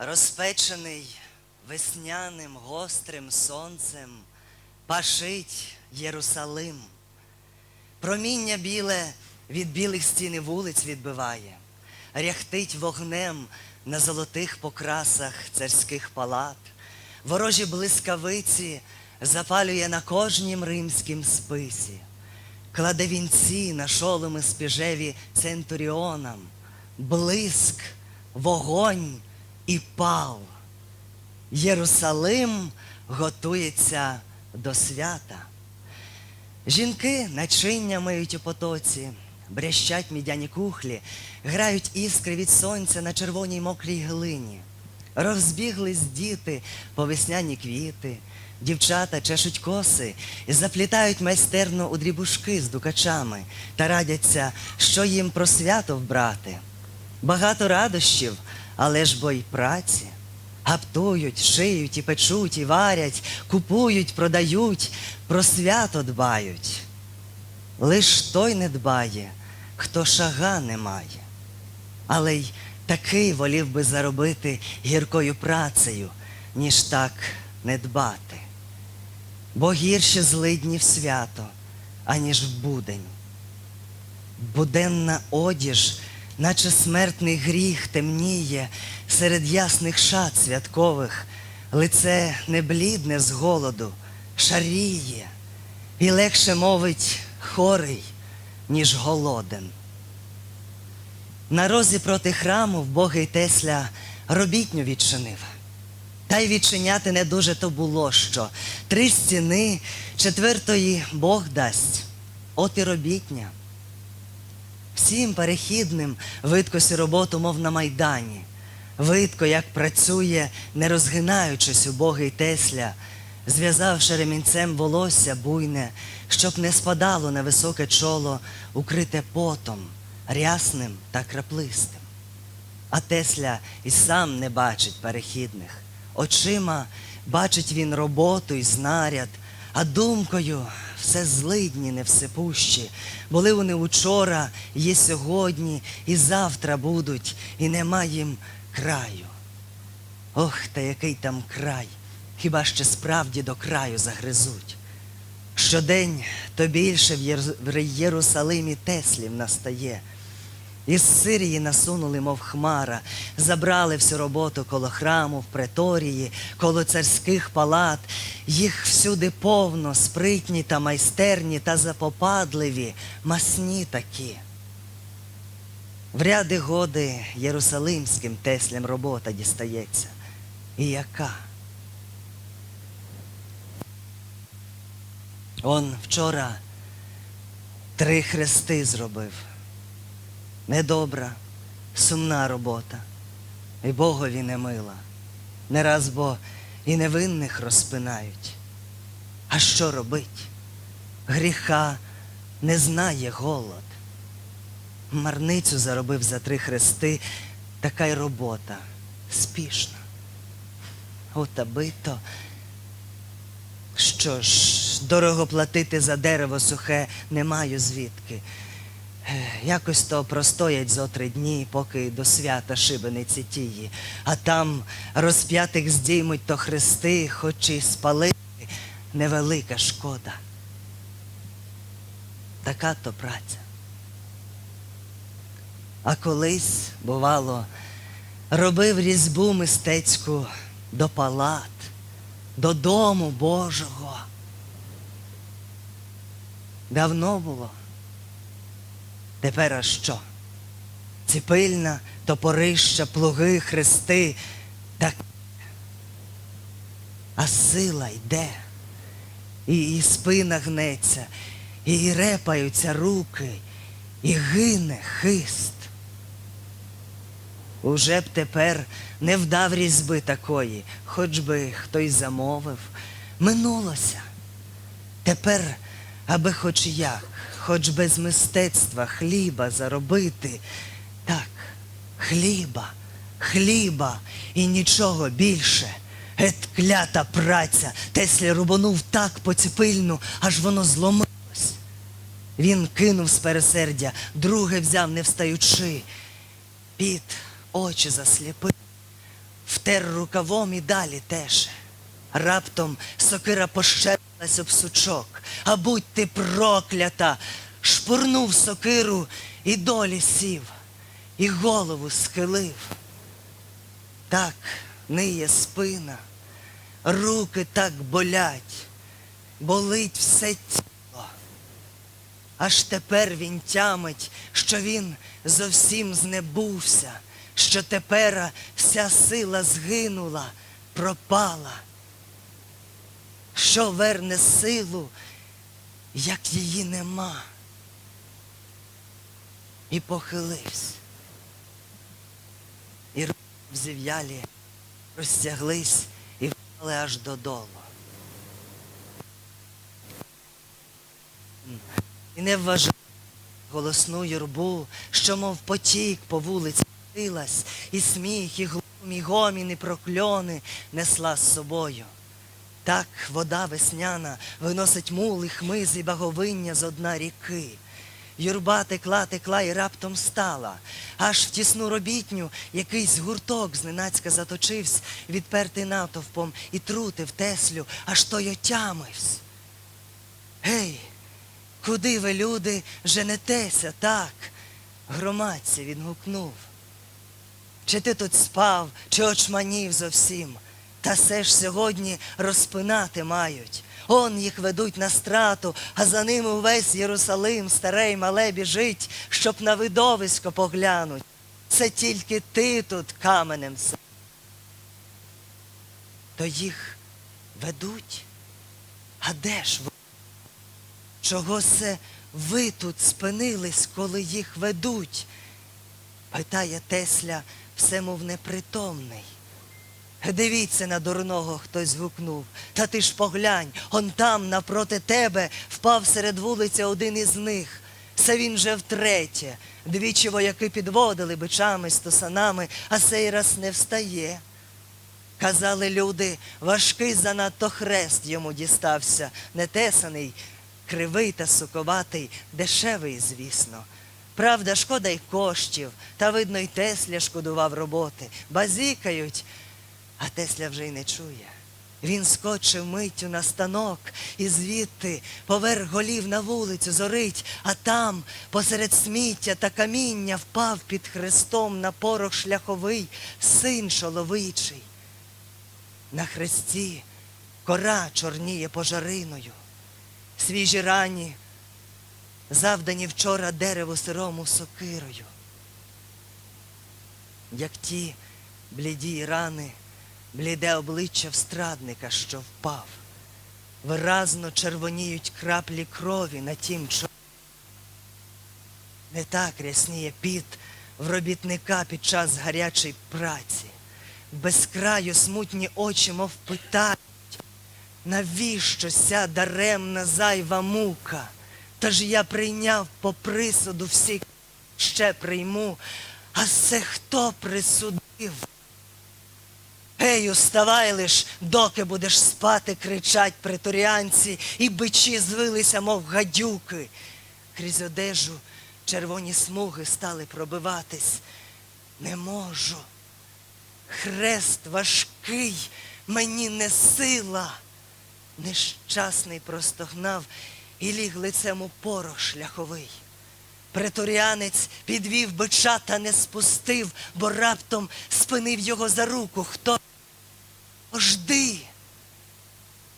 розпечений весняним гострим сонцем, пашить Єрусалим. Проміння біле від білих стіни вулиць відбиває, ряхтить вогнем на золотих покрасах царських палат, ворожі блискавиці запалює на кожнім римськім списі, кладе вінці на шоломи спіжеві центуріонам, блиск, вогонь і пал. Єрусалим готується до свята. Жінки начиння миють у потоці, брящать мідяні кухлі, грають іскри від сонця на червоній мокрій глині. Розбіглись діти по весняні квіти, дівчата чешуть коси і заплітають майстерно у дрібушки з дукачами та радяться, що їм про свято вбрати. Багато радощів, але ж бо й праці. Гаптують, шиють і печуть, і варять, купують, продають, про свято дбають. Лиш той не дбає, хто шага не має. Але й такий волів би заробити гіркою працею, ніж так не дбати. Бо гірше злидні в свято, аніж в будень. Буденна одіж, наче смертний гріх темніє серед ясних шат святкових, лице не блідне з голоду, шаріє, і легше мовить хорий, ніж голоден. На розі проти храму вбогий Тесля робітню відчинив. Та й відчиняти не дуже то було що. Три стіни, четвертої Бог дасть, от і робітня. Всім перехідним видкосі роботу, мов на майдані. Видко, як працює, не розгинаючись убогий Тесля, зв'язавши ремінцем волосся буйне, щоб не спадало на високе чоло, укрите потом, рясним та краплистим. А Тесля і сам не бачить перехідних. Очима бачить він роботу і знаряд, а думкою все злидні невсипущі. Були вони учора, є сьогодні, і завтра будуть, і нема їм краю. Ох, та який там край, хіба ще справді до краю загризуть. Щодень то більше в Єрусалимі Теслів настає. Із Сирії насунули, мов хмара, забрали всю роботу коло храму, в преторії, коло царських палат. Їх всюди повно, спритні та майстерні та запопадливі, масні такі. В ряди годи єрусалимським теслям робота дістається. І яка? Он вчора три хрести зробив. Недобра, сумна робота, і Богові не мила. Не раз бо і невинних розпинають. А що робить? Гріха не знає голод. Марницю заробив за три хрести, така й робота спішна. От аби то, що ж, дорого платити за дерево сухе не маю звідки. Якось то простоять зо три дні, поки до свята шибениці тії, а там розп'ятих здіймуть то хрести, хоч і спалити, невелика шкода. Така то праця. А колись, бувало, робив різьбу мистецьку до палат, до дому Божого. Давно було. Тепер а що? Ціпильна, топорища, плуги, хрести. Так. А сила йде. І, і спина гнеться, і репаються руки, і гине хист. Уже б тепер не вдав різьби такої, хоч би хтось замовив. Минулося. Тепер, аби хоч як, хоч без мистецтва хліба заробити. Так, хліба, хліба і нічого більше. Ет клята праця. Теслі рубанув так поціпильну, аж воно зломилось. Він кинув з пересердя, друге взяв, не встаючи. Під очі засліпив. втер рукавом і далі теше. Раптом сокира пощерилась об сучок, а будь ти проклята, шпурнув сокиру і долі сів, і голову схилив. Так ниє спина, руки так болять, болить все тіло. Аж тепер він тямить, що він зовсім знебувся, що тепер вся сила згинула, пропала. Що верне силу, як її нема. І похилився. І руки зів'ялі розтяглись і впали аж додолу. І не вважав голосну юрбу, що мов потік по вулиці катилась, і сміх, і глум, і гомін, і прокльони несла з собою. Так вода весняна виносить мули, хмиз і баговиння з одна ріки. Юрба текла, текла і раптом стала. Аж в тісну робітню якийсь гурток зненацька заточився, відпертий натовпом і трутив Теслю, аж той отямивсь. Гей, куди ви, люди, женетеся так? Громадці він гукнув. Чи ти тут спав, чи очманів зовсім? Та все ж сьогодні розпинати мають. Он їх ведуть на страту, а за ними увесь Єрусалим, старе й мале біжить, щоб на видовисько поглянуть. Це тільки ти тут каменем. с- То їх ведуть? А де ж ви? Чого це ви тут спинились, коли їх ведуть? Питає Тесля, все мов непритомний. Дивіться на дурного, хтось гукнув. Та ти ж поглянь, он там, напроти тебе, впав серед вулиці один із них. Це він же втретє. Двічі вояки підводили бичами, стосанами, а сей раз не встає. Казали люди, важкий занадто хрест йому дістався, нетесаний, кривий та суковатий, дешевий, звісно. Правда, шкода й коштів, та видно, й Тесля шкодував роботи. Базікають, а Тесля вже й не чує. Він скочив миттю на станок і звідти поверх голів на вулицю зорить, а там, посеред сміття та каміння, впав під хрестом на порох шляховий син чоловичий. На хресті кора чорніє пожариною, свіжі рані, завдані вчора дереву сирому сокирою. Як ті бліді рани, бліде обличчя встрадника, що впав. Виразно червоніють краплі крові на тім чолі. Не так рясніє піт в робітника під час гарячої праці. Без краю смутні очі, мов питають, навіщо ся даремна зайва мука? Та ж я прийняв по присуду всі ще прийму, а це хто присудив? Ей, уставай лиш, доки будеш спати, кричать преторіанці, і бичі звилися, мов гадюки. Крізь одежу червоні смуги стали пробиватись. Не можу. Хрест важкий, мені не сила. Нещасний простогнав і ліг лицем у порох шляховий. Преторіанець підвів бича та не спустив, бо раптом спинив його за руку. Хто? Жди.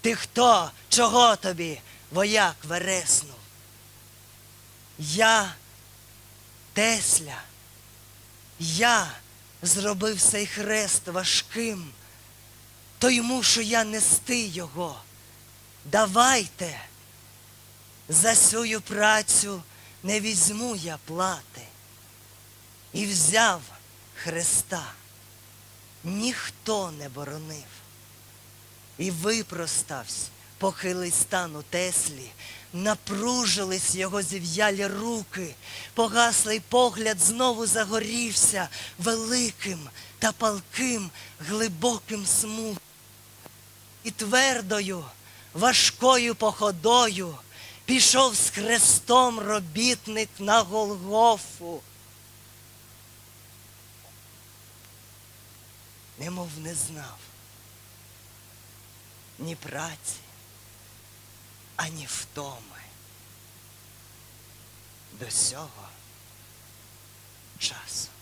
Ти хто? Чого тобі? Вояк вереснув. Я Тесля. Я зробив цей хрест важким, то й мушу я нести його. Давайте. За сю працю не візьму я плати. І взяв Христа. Ніхто не боронив. І випроставсь, похилий стан у Теслі, напружились його зів'ялі руки, погаслий погляд знову загорівся великим та палким глибоким смутком. І твердою, важкою походою пішов з хрестом робітник на Голгофу. немов не знав ні праці, ані втоми. До сього часу.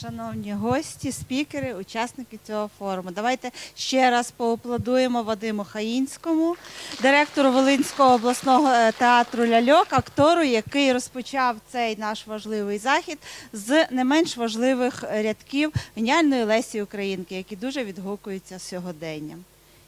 Шановні гості, спікери, учасники цього форуму. Давайте ще раз поаплодуємо Вадиму Хаїнському, директору Волинського обласного е, театру Ляльок, актору, який розпочав цей наш важливий захід з не менш важливих рядків геніальної Лесі Українки, які дуже відгукуються сьогоденням.